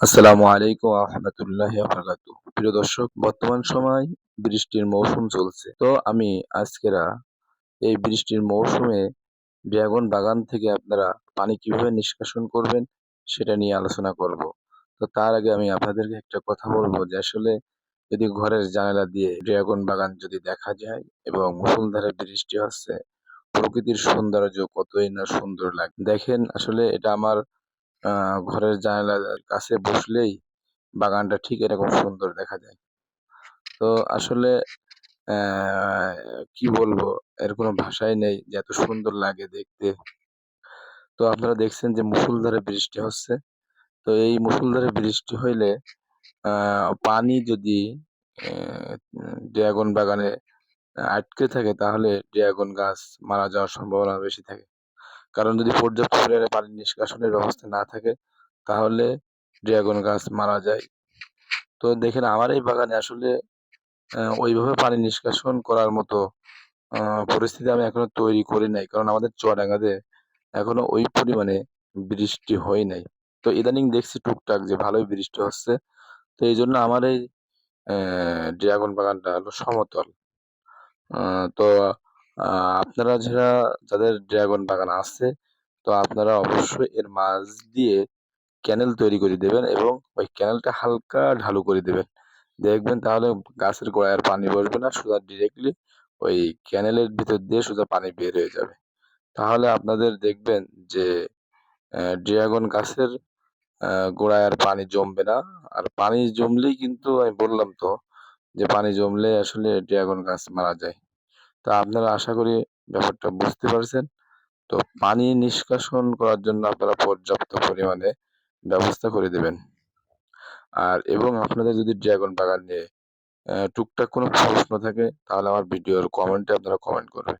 আসসালামু আলাইকুম আহমতুল্লাহ বারাকাতু প্রিয় দর্শক, বর্তমান সময় বৃষ্টির মৌসুম চলছে। তো আমি আজকেরা এই বৃষ্টির মৌসুমে ড্রাগন বাগান থেকে আপনারা পানি কীভাবে নিষ্কাশন করবেন সেটা নিয়ে আলোচনা করব। তো তার আগে আমি আপনাদেরকে একটা কথা বলব যে আসলে যদি ঘরের জানালা দিয়ে ড্রাগন বাগান যদি দেখা যায় এবং মুষলধারে বৃষ্টি হচ্ছে, প্রকৃতির সৌন্দর্য কতই না সুন্দর লাগে। দেখেন, আসলে এটা আমার ঘরের জানালার কাছে বসলেই বাগানটা ঠিক এরকম সুন্দর দেখা যায়। তো আসলে কি বলব, এর কোনো ভাষাই নেই যে এত সুন্দর লাগে দেখতে। তো আপনারা দেখছেন যে মুসুলধারে বৃষ্টি হচ্ছে। তো এই মুসুলধারে বৃষ্টি হইলে পানি যদি ড্রাগন বাগানে আটকে থাকে তাহলে ড্রাগন গাছ মারা যাওয়ার সম্ভাবনা বেশি থাকে। কারণ যদি পর্যাপ্ত পরিমাণে পানি নিষ্কাশনের ব্যবস্থা না থাকে, তাহলে ড্রাগন গাছ মারা যায়। তো দেখেন, আমার এই বাগানে আসলে ওইভাবে পানি নিষ্কাশন করার মতো পরিস্থিতি আমি এখনও তৈরি করি নাই। কারণ আমাদের চুয়াডাঙ্গাতে এখনও ওই পরিমাণে বৃষ্টি হয় নাই। তো ইদানিং দেখছি টুকটাক যে ভালোই বৃষ্টি হচ্ছে। তো এই জন্য আমার এই ড্রাগন বাগানটা হলো সমতল। তো আপনারা যারা, যাদের ড্রাগন বাগান আছে, তো আপনারা অবশ্যই এর মাঝ দিয়ে ক্যানেল তৈরি করে দেবেন এবং ওই ক্যানেলটা হালকা ঢালু করে দেবেন। দেখবেন তাহলে গাছের গোড়ায় আর পানি বসবে না সোজা ডিরেক্টলি ওই ক্যানেলের ভিতর দিয়ে সোজা পানি বের হয়ে যাবে। তাহলে আপনাদের দেখবেন যে ড্রাগন গাছের গোড়ায় আর পানি জমবে না। আর পানি জমলেই কিন্তু আমি বললাম তো, যে পানি জমলে আসলে ড্রাগন গাছ মারা যায়। তা আপনারা আশা করি ব্যাপারটা বুঝতে পারছেন। তো পানি নিষ্কাশন করার জন্য আপনারা পর্যাপ্ত পরিমাণে ব্যবস্থা করে দেবেন। আর এবং আপনাদের যদি ড্রাগন বাগান নিয়ে টুকটাক কোনো প্রশ্ন থাকে, তাহলে আমার ভিডিওর কমেন্টে আপনারা কমেন্ট করবেন।